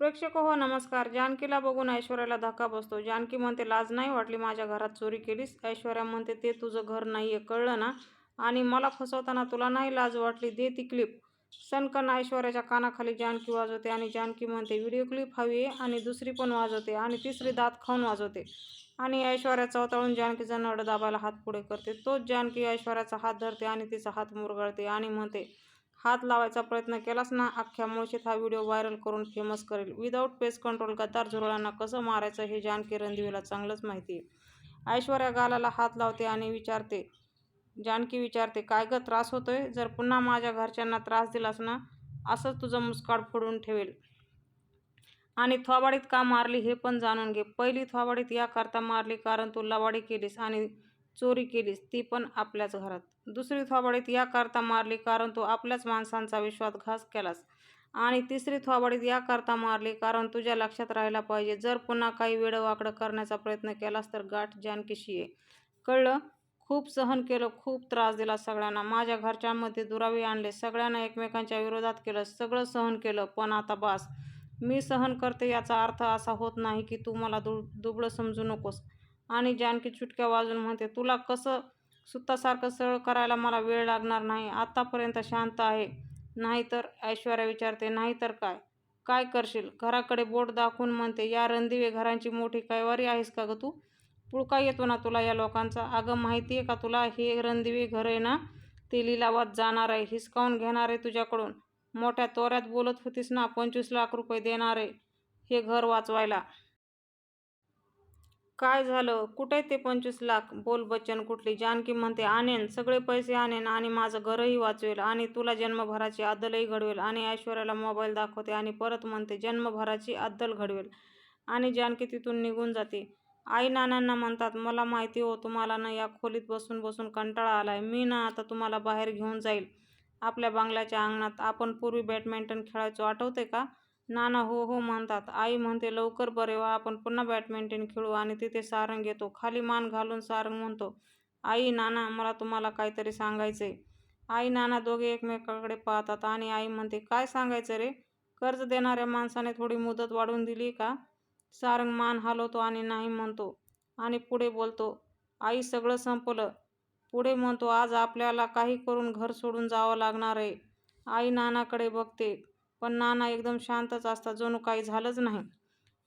प्रेक्षक हो नमस्कार. जानकीला बघून ऐश्वर्याला धक्का बसतो. जानकी म्हणते लाज नाही वाटली माझ्या घरात चोरी केलीस. ऐश्वर्या म्हणते ते तुझं घर नाही आहे कळलं ना? आणि मला फसवताना तुला नाही लाज वाटली? दे ती क्लिप. सनकन ऐश्वर्याच्या कानाखाली जानकी वाजवते आणि जानकी म्हणते व्हिडिओ क्लिप हवी आहे आणि दुसरी पण वाजवते आणि तिसरी दात खाऊन वाजवते. आणि ऐश्वर्या चवताळून जानकीचा नड दाबायला हात पुढे करते. तोच जानकी ऐश्वर्याचा हात धरते आणि तिचा हात मुरगळते आणि म्हणते हात लावायचा प्रयत्न केलास ना अख्ख्या मुळशीत हा व्हिडिओ व्हायरल करून फेमस करेल. विदाऊट पेस कंट्रोल गद्दार झुरळांना कसं मारायचं हे जानकी रणदिवेला चांगलंच माहिती आहे. ऐश्वर्या गालाला हात लावते आणि विचारते जानकी विचारते काय गं त्रास होतोय? जर पुन्हा माझ्या घरच्यांना त्रास दिलास ना असंच तुझं मुस्काड फोडून ठेवेल. आणि थोबाडीत का मारली हे पण जाणून घे. पहिली थोबाडीत याकरता मारली कारण तू लवाडी केलीस आणि चोरी केलीस ती पण आपल्याच घरात. दुसरी थोबाडीत याकरता मारली कारण तू आपल्याच माणसांचा विश्वासघात केलास. आणि तिसरी थोबाडीत याकरता मारली कारण तुझ्या लक्षात राहायला पाहिजे. जर पुन्हा काही वेडंवाकडं करण्याचा प्रयत्न केलास तर गाठ जानकीशी ये. कळलं? खूप सहन केलं खूप त्रास दिला सगळ्यांना. माझ्या घरच्यांमध्ये दुरावे आणले. सगळ्यांना एकमेकांच्या विरोधात केलं. सगळं सहन केलं पण आता बास. मी सहन करते याचा अर्थ असा होत नाही की तू मला दु दुबळं समजू नकोस. आणि जानकी चुटक्या वाजून म्हणते तुला कसं सुतासारखं सरळ करायला मला वेळ लागणार नाही? आत्तापर्यंत शांत आहे. नाहीतर ऐश्वर्या विचारते नाहीतर काय? काय करशील? घराकडे बोट दाखवून म्हणते या रणदिवे घरांची मोठी कैवारी आहेस का गं तू? पुळका येतो ना तुला या लोकांचा? अगं माहिती आहे का तुला? हे रणदिवे घर आहे ना? ते लिलावात जाणार आहे. हिसकावून घेणार आहे तुझ्याकडून. मोठ्या तोऱ्यात बोलत होतीस ना पंचवीस लाख रुपये देणार आहे हे घर वाचवायला. काय झालं? कुठे ते पंचवीस लाख? बोल बच्चन कुठली? जानकी म्हणते आणेन. सगळे पैसे आणेन आणि माझं घरही वाचवेल आणि तुला जन्मभराची अद्दलही घडवेल आणि ऐश्वर्याला मोबाईल दाखवते आणि परत म्हणते जन्मभराची अद्दल घडवेल आणि जानकी तिथून निघून जाते. आई नानांना म्हणतात मला माहिती हो तुम्हाला ना या खोलीत बसून बसून कंटाळा आलाय. मी ना आता तुम्हाला बाहेर घेऊन जाईल. आपल्या बंगल्याच्या अंगणात आपण पूर्वी बॅडमिंटन खेळायचो. आठवते का? नाना हो हो म्हणतात. आई म्हणते लवकर बरे व्हा आपण पुन्हा बॅडमिंटन खेळू आणि तिथे सारंग येतो. खाली मान घालून सारंग म्हणतो आई नाना मला तुम्हाला काहीतरी सांगायचंय. आई नाना दोघे एकमेकाकडे पाहतात आणि आई म्हणते काय सांगायचं रे? कर्ज देणाऱ्या माणसाने थोडी मुदत वाढवून दिली का? सारंग मान हलवतो आणि नाही म्हणतो आणि पुढे बोलतो आई सगळं संपलं. पुढे म्हणतो आज आपल्याला काही करून घर सोडून जावं लागणार आहे. आई नानाकडे बघते. पण नाना एकदम शांतच असतात जणू काही झालंच नाही.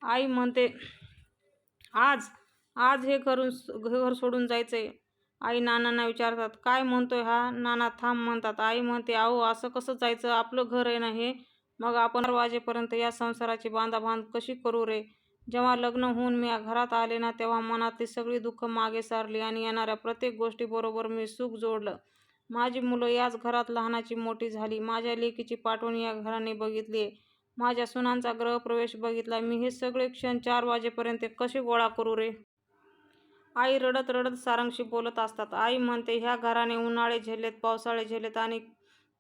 आई म्हणते आज आज हे करून घर सोडून जायचंय. आई नानांना विचारतात काय म्हणतोय हा? नाना थांब म्हणतात आई म्हणते अहो असं कसं जायचं? आपलं घर आहे ना हे? मग आपण वाजेपर्यंत या संसाराची बांधाबांध कशी करू रे? जेव्हा लग्न होऊन मी घरात आले ना तेव्हा मनातली सगळी दुःख मागे सारली आणि येणाऱ्या प्रत्येक गोष्टीबरोबर मी सुख जोडलं. माझी मुलं याच घरात लहानाची मोठी झाली. माझ्या लेकीची पाठवण या घराने बघितली. आहे माझ्या सुनांचा ग्रहप्रवेश बघितला. मी हे सगळे क्षण चार वाजेपर्यंत कसे गोळा करू रे? आई रडत रडत सारंगशी बोलत असतात. आई म्हणते ह्या घराने उन्हाळे झेलेत पावसाळे झेलेत आणि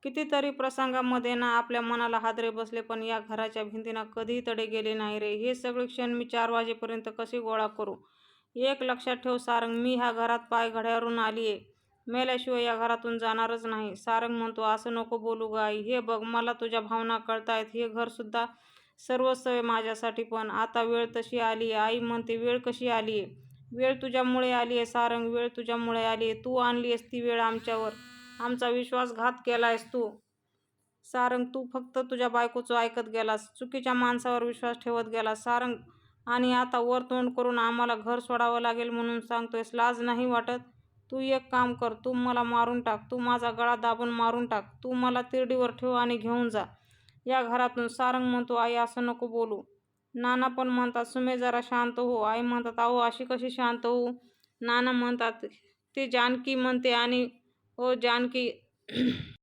कितीतरी प्रसंगामध्ये ना आपल्या मनाला हादरे बसले पण या घराच्या भिंतींना कधीही तडे गेले नाही रे. हे सगळे क्षण मी चार वाजेपर्यंत कसे गोळा करू? एक लक्षात ठेव सारंग मी ह्या घरात पाय घड्यावरून आली आहे मेल्याशिवाय या घरातून जाणारच नाही. सारंग म्हणतो असं नको बोलू गाई. हे बघ मला तुझ्या भावना कळतायत. हे घरसुद्धा सर्वस्व आहे माझ्यासाठी पण. आता वेळ तशी आली आहे. आई म्हणते वेळ कशी आली आहे? वेळ तुझ्यामुळे आली आहे सारंग. वेळ तुझ्यामुळे आली आहे. तू आणली आहेस ती वेळ आमच्यावर. आमचा विश्वासघात केला आहेस तू. सारंग तू फक्त तुझ्या बायकोचं ऐकत गेलास. चुकीच्या माणसावर विश्वास ठेवत गेलास. सारंग आणि आता वर तोंड करून आम्हाला घर सोडावं लागेल म्हणून सांगतोयस. लाज नाही वाटत? तू एक काम कर तू मला मारून टाक तू माझा गळा दाबून मारून टाक तू मला तिरडीवर ठेव आणि घेऊन जा. या घरातून सारंग म्हणतो आई असं नको बोलू. नाना पण म्हणतात सुमे जरा शांत हो. आई म्हणतात अहो अशी कशी शांत हो नाना म्हणतात ती जानकी म्हणते आणि हो जानकी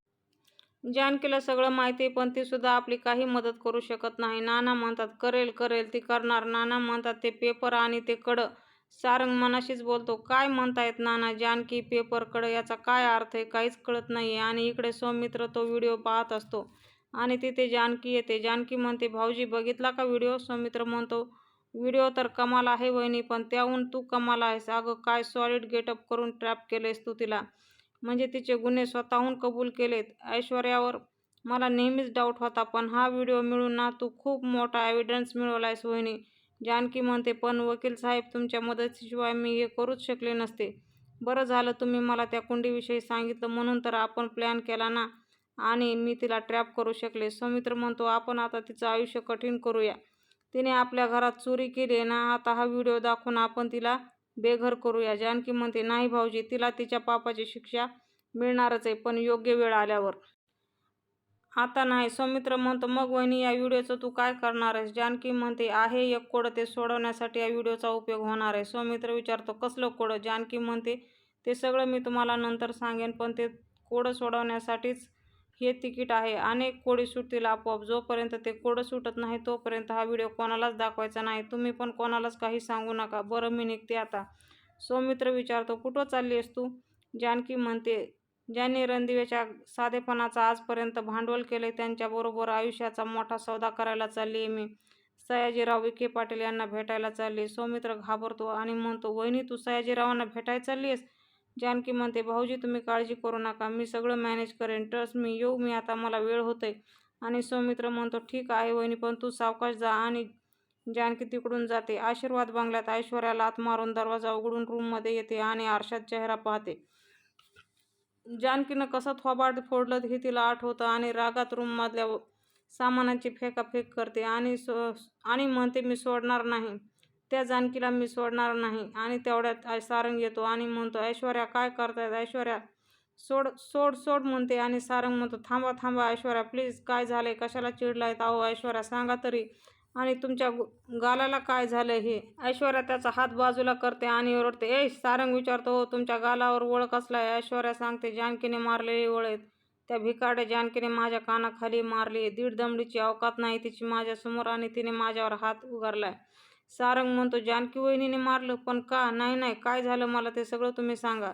जानकीला सगळं माहिती आहे पण ती सुद्धा आपली काही मदत करू शकत नाही. नाना म्हणतात करेल करेल ती करणार. नाना म्हणतात ते पेपर आणि ते कडं सारंग मनाशीच बोलतो काय म्हणतायत नाना? जानकी पेपरकडं याचा काय अर्थ आहे? काहीच कळत नाही आहे आणि इकडे सौमित्र तो व्हिडिओ पाहत असतो. आणि तिथे जानकी येते. जानकी म्हणते भाऊजी बघितला का व्हिडिओ? सौमित्र म्हणतो व्हिडिओ तर कमाल आहे वहिनी पण त्याहून तू कमाल आहेस. अगं काय सॉलिड गेटअप करून ट्रॅप केलेस तू तिला? म्हणजे तिचे गुन्हे स्वतःहून कबूल केलेत. ऐश्वर्यावर मला नेहमीच डाऊट होता पण हा व्हिडिओ मिळून ना तू खूप मोठा एव्हिडन्स आहेस वहिनी. जानकी म्हणते पण वकील साहेब तुमच्या मदतीशिवाय मी हे करूच शकले नसते. बरं झालं तुम्ही मला त्या कुंडीविषयी सांगितलं म्हणून तर आपण प्लॅन केला ना. आणि मी तिला ट्रॅप करू शकले. सौमित्र म्हणतो आपण आता तिचं आयुष्य कठीण करूया. तिने आपल्या घरात चोरी केली आहे ना आता हा व्हिडिओ दाखवून आपण तिला बेघर करूया. जानकी म्हणते नाही भाऊजी तिला तिच्या पापाची शिक्षा मिळणारच आहे पण योग्य वेळ आल्यावर. आता नाही. सौमित्र म्हणतो मग वहिनी या व्हिडिओचं तू काय करणार आहेस? जानकी म्हणते आहे एक कोडं ते सोडवण्यासाठी या व्हिडिओचा उपयोग होणार आहे. सौमित्र विचारतो कसलं कोडं? जानकी म्हणते ते सगळं मी तुम्हाला नंतर सांगेन पण ते कोडं सोडवण्यासाठीच हे तिकीट आहे. अनेक कोडी सुटतील आपोआप. जोपर्यंत ते कोडं सुटत नाही तोपर्यंत हा व्हिडिओ कोणालाच दाखवायचा नाही. तुम्ही पण कोणालाच काही सांगू नका. बरं मी निघते आता. सौमित्र विचारतो कुठं चालली आहेस तू? जानकी म्हणते ज्यांनी रणदिवेच्या साधेपणाचा आजपर्यंत भांडवल केले त्यांच्याबरोबर आयुष्याचा मोठा सौदा करायला चालली आहे मी. सयाजीराव विखे पाटील यांना भेटायला चालली सौमित्र घाबरतो आणि म्हणतो वहिनी तू सयाजीरावांना भेटायला चालली आहेस जानकी म्हणते भाऊजी तुम्ही काळजी करू नका. मी सगळं मॅनेज करेन. ट्रस्ट मी येऊ मी. आता मला वेळ होते आणि सौमित्र म्हणतो ठीक आहे वहिनी पण तू सावकाश जा आणि जानकी तिकडून जाते. आशीर्वाद बंगल्यात ऐश्वर्याला आत मारून दरवाजा उघडून रूममध्ये येते आणि आरशात चेहरा पाहते. जानकीनं कसं थोबाड फोडलं हे तिला आठवतं आणि रागात रूममधल्या सामानाची फेकाफेक करते आणि सो आणि म्हणते मी सोडणार नाही. त्या जानकीला मी सोडणार नाही. आणि तेवढ्यात सारंग येतो आणि म्हणतो ऐश्वर्या काय करतायत? ऐश्वर्या सोड सोड सोड म्हणते आणि सारंग म्हणतो थांबा थांबा ऐश्वर्या प्लीज काय झालंय? कशाला चिडलायत? अहो ऐश्वर्या सांगा तरी. आणि तुमच्या गालाला काय झालं हे? ऐश्वर्या त्याचा हात बाजूला करते आणि ओरडते ए सारंग विचारतो हो तुमच्या गालावर ओळख आहे ऐश्वर्या सांगते जानकीने मारलेली ओळख. त्या भिकाड्या जानकीने माझ्या कानाखाली मारली. दीड दमडीची अवकात नाही तिची माझ्यासमोर आणि तिने माझ्यावर हात उगारलाय. सारंग म्हणतो जानकी वहिनीने मारलं पण का? नाही नाही काय झालं मला ते सगळं तुम्ही सांगा.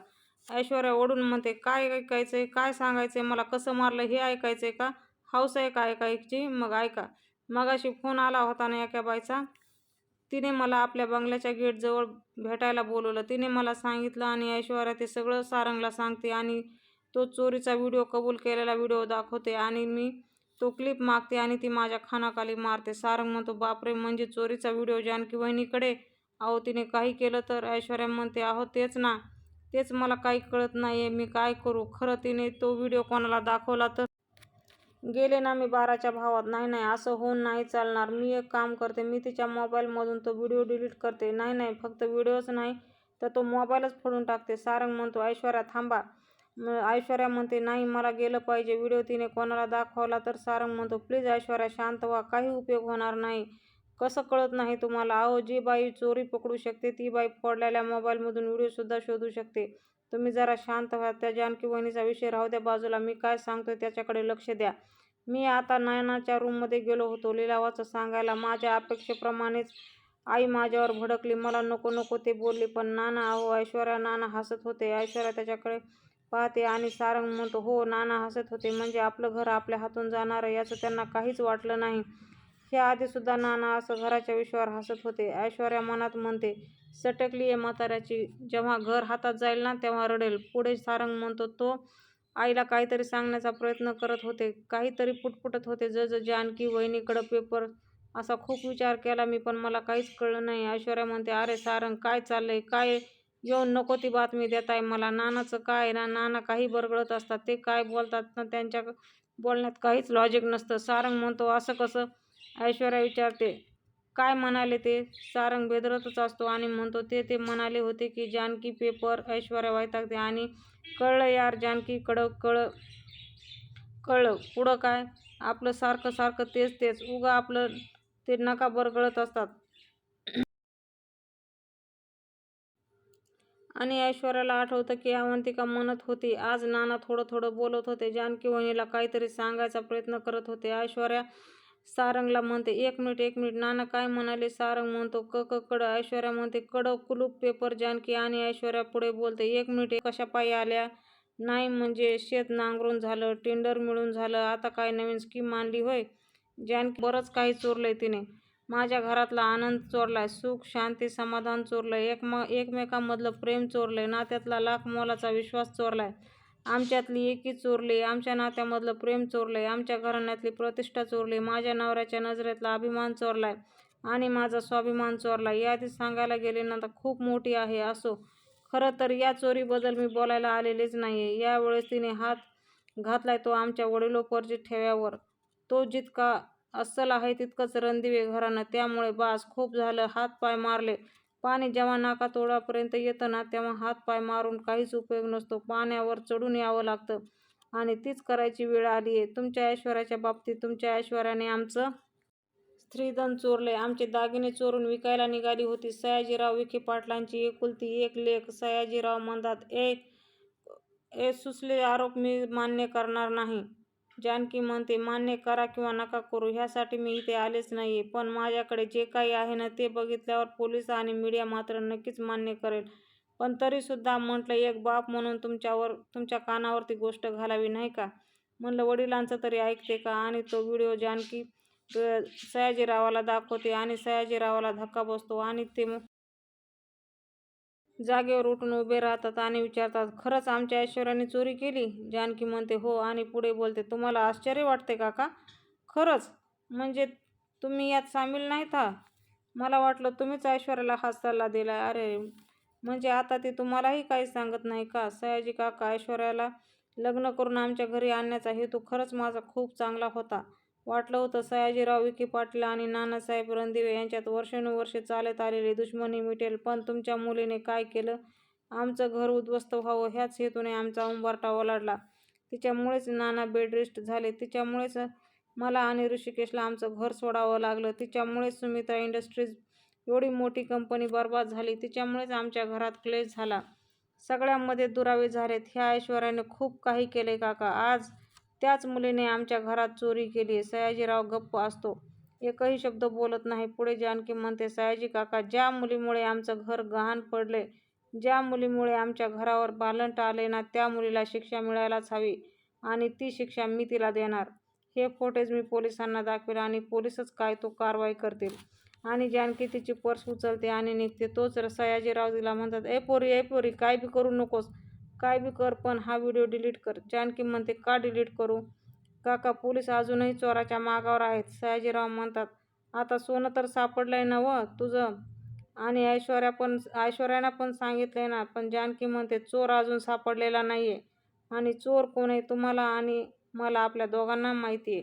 ऐश्वर्या ओढून म्हणते काय ऐकायचंय? काय सांगायचंय? मला कसं मारलं? हे ऐकायचंय का? हौस आहे का ऐकायची? मग ऐका. मगाशी फोन आला होता ना एका बाईचा. तिने मला आपल्या बंगल्याच्या गेटजवळ भेटायला बोलवलं. तिने मला सांगितलं आणि ऐश्वर्या ते सगळं सारंगला सांगते आणि तो चोरीचा व्हिडिओ कबूल केलेला व्हिडिओ दाखवते आणि मी तो क्लिप मागते आणि ती माझ्या खानाखाली मारते. सारंग म्हणतो बापरे म्हणजे चोरीचा व्हिडिओ जानकी वहिनीकडे? अहो तिने काही केलं तर ऐश्वर्या म्हणते अहो तेच ना तेच मला काही कळत नाही आहे मी काय करू? खरं तिने तो व्हिडिओ कोणाला दाखवला तर गेले ना मी बाराच्या भावात. नाही नाही असं होऊन नाही चालणार. मी एक काम करते मी तिच्या मोबाईलमधून तो व्हिडिओ डिलीट करते. नाही नाही फक्त व्हिडिओच नाही तर तो मोबाईलच फोडून टाकते. सारंग म्हणतो ऐश्वर्या थांबा. ऐश्वर्या म्हणते नाही मला गेलं पाहिजे व्हिडिओ तिने कोणाला दाखवला तर. सारंग म्हणतो प्लीज ऐश्वर्या शांत व्हा काही उपयोग होणार नाही. कसं कळत नाही तुम्हाला? अहो जी बाई चोरी पकडू शकते ती बाई पडलेल्या मोबाईलमधून व्हिडिओसुद्धा शोधू शकते. तुम्ही जरा शांत व्हा. त्या जानकी वहिनीचा विषय राहू द्या बाजूला. मी काय सांगतो त्याच्याकडे लक्ष द्या. मी आता नयनाच्या रूममध्ये गेलो होतो. लिलावाचं सांगायला माझ्या अपेक्षेप्रमाणेच आई माझ्यावर भडकली. मला नको नको ते बोलली. पण नाना अहो ऐश्वर्या नाना हसत होते. ऐश्वर्या त्याच्याकडे पाहते आणि सारंग म्हणतो हो नाना हसत होते. म्हणजे आपलं घर आपल्या हातून जाणार याचं त्यांना काहीच वाटलं नाही. हे आधीसुद्धा नाना असं घराच्या विश्वावर हसत होते. ऐश्वर्या मनात म्हणते सटकली आहे म्हाताऱ्याची. जेव्हा घर हातात जाईल ना तेव्हा रडेल. पुढे सारंग म्हणतो तो आईला काहीतरी सांगण्याचा प्रयत्न करत होते. काहीतरी पुटपुटत होते. जज जानकी वहिनीकडं पेपर असा खूप विचार केला मी पण मला काहीच कळलं नाही. ऐश्वर्या म्हणते अरे सारंग काय चाललंय? काय येऊन नको ती बातमी देताय मला. नानाचं काय ना नाना काही बरगळत असतात. ते काय बोलतात ना त्यांच्या बोलण्यात काहीच लॉजिक नसतं. सारंग म्हणतो असं कसं ऐश्वर्या विचारते काय म्हणाले ते? सारंग बेदरतच असतो आणि म्हणतो ते ते म्हणाले होते की जानकी पेपर ऐश्वर्या वैतागते आणि कळलं यार जानकी कडं कळ कळलं. पुढं काय? आपलं सारखं सारखं तेच तेच. उगा आपलं ते नका बरगळत असतात. आणि ऐश्वर्याला आठवतं की अवंतिका म्हणत होती आज नाना थोडं थोडं बोलत होते. जानकी वहिनीला काहीतरी सांगायचा प्रयत्न करत होते. ऐश्वर्या सारंगला म्हणते एक मिनिट एक मिनिट नाना काय म्हणाले? सारंग म्हणतो क क कड ऐश्वर्या म्हणते कड कुलूप पेपर जानकी आणि ऐश्वर्या पुढे बोलते एक मिनिट कशा पायी आल्या? नाही म्हणजे शेत नांगरून झालं टेंडर मिळून झालं आता काय नवीन स्कीम मांडली होय? जानकी बरंच काही चोरलंय तिने. माझ्या घरातला आनंद चोरलाय सुख शांती समाधान चोरलंय एक एकमेकांमधलं प्रेम चोरलंय नात्यातला लाख मोलाचा विश्वास चोरलाय. आमच्यातली एकी चोरली आमच्या नात्यामधलं प्रेम चोरलंय आमच्या घराण्यातली प्रतिष्ठा चोरली माझ्या नवऱ्याच्या नजरेतला अभिमान चोरलाय आणि माझा स्वाभिमान चोरला यादी सांगायला गेले ना तर खूप मोठी आहे असो. खरं तर या चोरीबद्दल मी बोलायला आलेलेच नाहीये. यावेळेस तिने हात घातलाय तो आमच्या वडिलोपार्जित ठेव्यावर. तो जितका अस्सल आहे तितकंच रणदिवे घराणं. त्यामुळे बास खूप झालं. हात पाय मारले. पाणी जेव्हा नाकातोडापर्यंत येतं ना तेव्हा हात पाय मारून काहीच उपयोग नसतो. पाण्यावर चढून यावं लागतं. आणि तीच करायची वेळ आली आहे. तुमच्या ऐश्वर्याच्या बाबतीत तुमच्या ऐश्वर्याने आमचं स्त्रीधन चोरले आमचे दागिने चोरून विकायला निघाली होती. सयाजीराव विखे पाटलांची एकुलती एक लेख सयाजीराव म्हणतात ए ए सुसले आरोप मी मान्य करणार नाही. जानकी म्हणते मान्य करा किंवा नका करू ह्यासाठी मी इथे आलेच नाही आहे पण माझ्याकडे जे काही आहे ना ते बघितल्यावर पोलीस आणि मीडिया मात्र नक्कीच मान्य करेल. पण तरीसुद्धा म्हटलं एक बाप म्हणून तुमच्यावर तुमच्या कानावरती गोष्ट घालावी नाही का? म्हणलं वडिलांचं तरी ऐकते का? आणि तो व्हिडिओ जानकी सयाजीरावाला दाखवते आणि सयाजीरावाला धक्का बसतो आणि ते जागेवर उठून उभे राहतात आणि विचारतात खरंच आमच्या ऐश्वर्याने चोरी केली? जानकी म्हणते हो. आणि पुढे बोलते तुम्हाला आश्चर्य वाटते काका? खरंच? म्हणजे तुम्ही यात सामील नाहीत हा मला वाटलं तुम्हीच ऐश्वर्याला हा सल्ला दिला अरे म्हणजे आता ते तुम्हालाही काही सांगत नाही का? सयाजी काका ऐश्वर्याला लग्न करून आमच्या घरी आणण्याचा हेतू खरंच माझा खूप चांगला होता. वाटलं होतं सयाजीराव विखे पाटील आणि नानासाहेब रणदिवे यांच्यात वर्षानुवर्षे चालत आलेली दुश्मनी मिटेल पण तुमच्या मुलीने काय केलं? आमचं घर उद्ध्वस्त व्हावं ह्याच हेतूने आमचा उंबरटा ओलाडला. तिच्यामुळेच नाना बेडरेस्ट झाले. तिच्यामुळेच मला आणि ऋषिकेशला आमचं घर सोडावं लागलं. तिच्यामुळेच सुमित्रा इंडस्ट्रीज एवढी मोठी कंपनी बर्बाद झाली. तिच्यामुळेच आमच्या घरात क्लेश झाला. सगळ्यांमध्ये दुरावे झालेत. ह्या ऐश्वर्याने खूप काही केले काका. आज त्याच मुलीने आमच्या घरात चोरी केली. सयाजीराव गप्प असतो. एकही शब्द बोलत नाही. पुढे जानकी म्हणते सयाजी काका ज्या मुलीमुळे आमचं घर गहाण पडले ज्या मुलीमुळे आमच्या घरावर बालंट आले ना त्या मुलीला शिक्षा मिळायलाच हवी आणि ती शिक्षा मी तिला देणार. हे फोटेज मी पोलिसांना दाखवेल आणि पोलीसच काय तो कारवाई करतील. आणि जानकी तिची पर्स उचलते आणि निघते तोच सयाजीराव तिला म्हणतात ए पोरी ए पोरी काय बी करू नकोस. काय बी कर पण हा व्हिडिओ डिलीट कर. जानकी म्हणते का डिलीट करू? काका पोलीस अजूनही चोराच्या मागावर आहेत. सयाजीराव म्हणतात आता सोनं तर सापडलंय ना व तुझं? आणि ऐश्वर्या पण ऐश्वर्यानं पण सांगितलंय ना पण जानकी म्हणते चोर अजून सापडलेला नाही आहे आणि चोर कोण आहे तुम्हाला आणि मला आपल्या दोघांना माहिती आहे.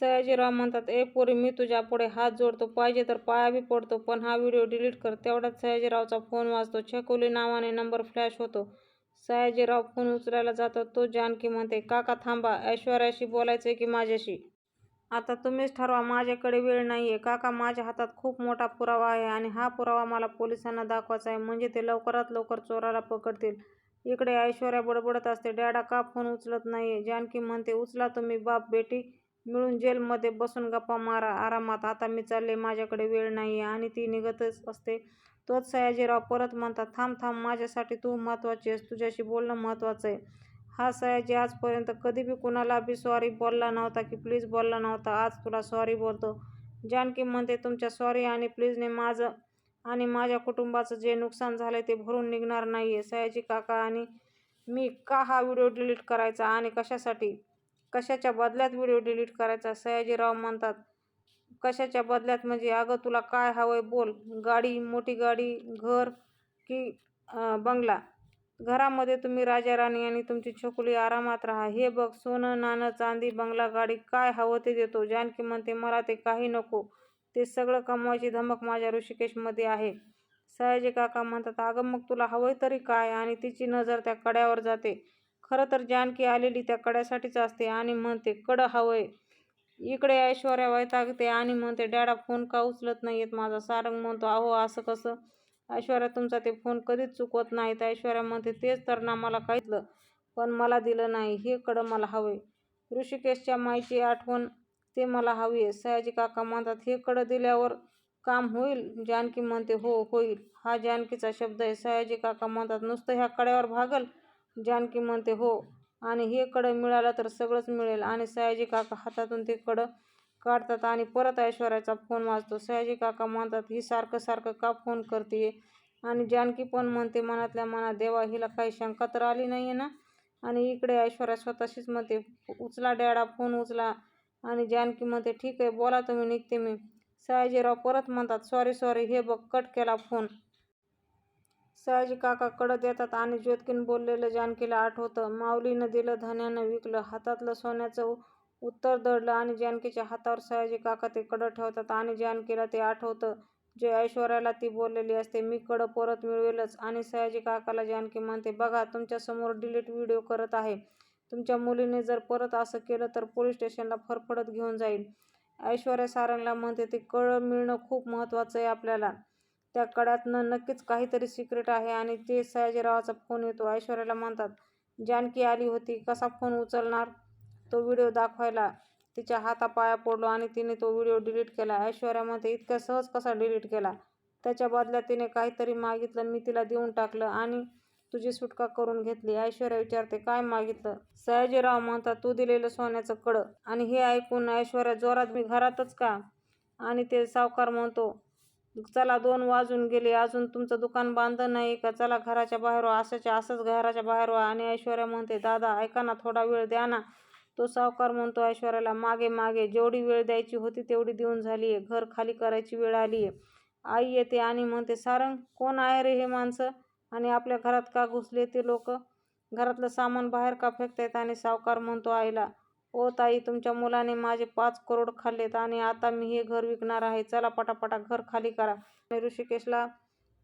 सयाजीराव म्हणतात ए पोरी मी तुझ्या पुढे हात जोडतो. पाहिजे तर पाया बी पडतो पण हा व्हिडिओ डिलीट कर. तेवढ्यात सयाजीरावचा फोन वाजतो. छकुली नावाने नंबर फ्लॅश होतो. सयाजीराव फोन उचलायला जातो. तो जानकी म्हणते काका थांबा. ऐश्वर्याशी बोलायचंय की माझ्याशी? आता तुम्हीच ठरवा. माझ्याकडे वेळ नाही आहे काका माझ्या हातात खूप मोठा पुरावा आहे आणि हा पुरावा मला पोलिसांना दाखवायचा आहे. म्हणजे ते लवकरात लवकर चोराला पकडतील. इकडे ऐश्वर्या बडबडत असते. डॅडा का फोन उचलत नाही आहे जानकी म्हणते उचला तुम्ही बाप बेटी. मिळून जेलमध्ये बसून गप्पा मारा. आरामात आता मी चालले माझ्याकडे वेळ नाही आणि ती निघतच असते. तोच सयाजीराव परत म्हणतात थांब थांब माझ्यासाठी तू महत्त्वाची आहेस तुझ्याशी बोलणं महत्त्वाचं आहे. हा सयाजी आजपर्यंत कधी बी कुणाला बी सॉरी बोलला नव्हता की प्लीज बोलला नव्हता. आज तुला सॉरी बोलतो. जानकी म्हणते तुमच्या सॉरी आणि प्लीजने माझं आणि माझ्या कुटुंबाचं जे नुकसान झालं ते भरून निघणार नाही आहे सयाजी काका आणि मी का हा व्हिडिओ डिलीट करायचा आणि कशासाठी? कशाच्या बदल्यात व्हिडिओ डिलीट करायचा? सयाजीराव म्हणतात कशाच्या बदल्यात? म्हणजे अगं तुला काय हवंय बोल. गाडी मोठी गाडी घर की बंगला? घरामध्ये तुम्ही राजा राणी आणि तुमची छोकुली आरामात राहा. हे बघ सोनं नाणं चांदी बंगला गाडी काय हवं ते देतो जानकी म्हणते मला ते काही नको. ते सगळं कमवायची धमक माझ्या ऋषिकेशमध्ये आहे. सयाजी काका म्हणतात अगं मग तुला हवंय तरी काय? आणि तिची नजर त्या कड्यावर जाते. खरं तर जानकी आलेली त्या कड्यासाठीच असते आणि म्हणते कडं हवंय. इकडे ऐश्वर्या वैतागते आणि म्हणते डॅडा फोन का उचलत नाही आहेत माझा? सारंग म्हणतो अहो असं कसं? ऐश्वर्या तुमचा ते फोन कधीच चुकवत नाहीत ऐश्वर्या म्हणते तेच तर ना मला काहीतलं पण मला दिलं नाही. हे कडं मला हवंय. ऋषिकेशच्या माईची आठवण ते मला हवी आहे. सयाजी काका म्हणतात हे कडं दिल्यावर काम होईल? जानकी म्हणते हो होईल. हा जानकीचा शब्द आहे. सयाजी काका म्हणतात नुसतं ह्या कड्यावर भागल? जानकी म्हणते हो. आणि हे कडं मिळालं तर सगळंच मिळेल. आणि सयाजी काका हातातून ते कडं काढतात आणि परत ऐश्वर्याचा फोन वाजतो. सयाजी काका म्हणतात ही सारखं सारखं का फोन करते आणि जानकी पण म्हणते मनातल्या मनात देवा हिला काही शंका तर आली नाहीये ना? आणि इकडे ऐश्वर्या स्वतःशीच म्हणते उचला डॅडा फोन उचला. आणि जानकी म्हणते ठीक आहे बोला तुम्ही निघते मी. सयाजीराव परत म्हणतात सॉरी सॉरी हे बघ कट केला फोन. सयाजी काका कडत येतात आणि ज्योतकीन बोललेलं जानकीला आठवतं. माऊलीनं दिलं धन्यानं विकलं हातातलं सोन्याचं उत्तर दडलं आणि जानकीच्या हातावर सयाजी काका ते कडं ठेवतात आणि जानकीला ते आठवतं. जे ऐश्वर्याला ती बोललेली असते मी कडं परत मिळवेलच. आणि सयाजी काकाला जानकी म्हणते बघा तुमच्यासमोर डिलीट व्हिडिओ करत आहे. तुमच्या मुलीने जर परत असं केलं तर पोलीस स्टेशनला फरफडत घेऊन जाईल. ऐश्वर्या सारंगला म्हणते ते कळं मिळणं खूप महत्त्वाचं आहे आपल्याला. त्या कड्यातनं नक्कीच काहीतरी सिक्रेट आहे आणि ते सयाजीरावाचा फोन येतो. ऐश्वर्याला म्हणतात जानकी आली होती कसा फोन उचलणार? तो व्हिडिओ दाखवायला तिच्या हातापाया पडलो आणि तिने तो व्हिडिओ डिलीट केला. ऐश्वर्या म्हणते इतक्या सहज कसा डिलीट केला? त्याच्या बदल्यात तिने काहीतरी मागितलं मी तिला देऊन टाकलं आणि तुझी सुटका करून घेतली. ऐश्वर्या विचारते काय मागितलं? सयाजीराव म्हणतात तू दिलेलं सोन्याचं कडं. आणि हे ऐकून ऐश्वर्या जोरात मी घरातच का? आणि ते सावकार म्हणतो चला दोन वाजून गेले. अजून तुमचं दुकान बांधलं नाही का? चला घराच्या बाहेर व्हा. असंच्या असंच घराच्या बाहेर व्हा. आणि ऐश्वर्या म्हणते दादा ऐका ना थोडा वेळ द्या ना. तो सावकार म्हणतो ऐश्वर्याला मागे मागे. जेवढी वेळ द्यायची होती तेवढी देऊन झाली आहे घर खाली करायची वेळ आली आहे आई येते आणि म्हणते सारंग कोण आहे रे हे माणसं? आणि आपल्या घरात का घुसले ते लोक? घरातलं सामान बाहेर का फेकतायत? आणि सावकार म्हणतो आईला ओ ताई तुमच्या मुलाने माझे पाच करोड खाल्लेत आणि आता मी हे घर विकणार आहे. चला पटापटा घर खाली करा. आणि ऋषिकेशला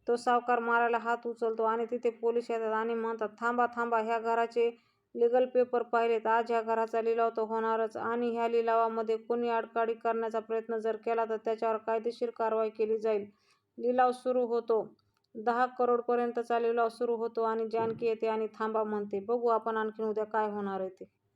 तो सावकार मारायला हात उचलतो आणि तिथे पोलीस येतात आणि म्हणतात थांबा थांबा ह्या घराचे लिगल पेपर पाहिलेत. आज ह्या घराचा लिलाव तर होणारच आणि ह्या लिलावामध्ये कोणी आडकाठी करण्याचा प्रयत्न जर केला तर त्याच्यावर कायदेशीर कारवाई केली जाईल. लिलाव सुरू होतो. दहा करोडपर्यंतचा लिलाव सुरू होतो आणि जानकी येते आणि थांबा म्हणते. बघू आपण आणखीन उद्या काय होणार आहे ते.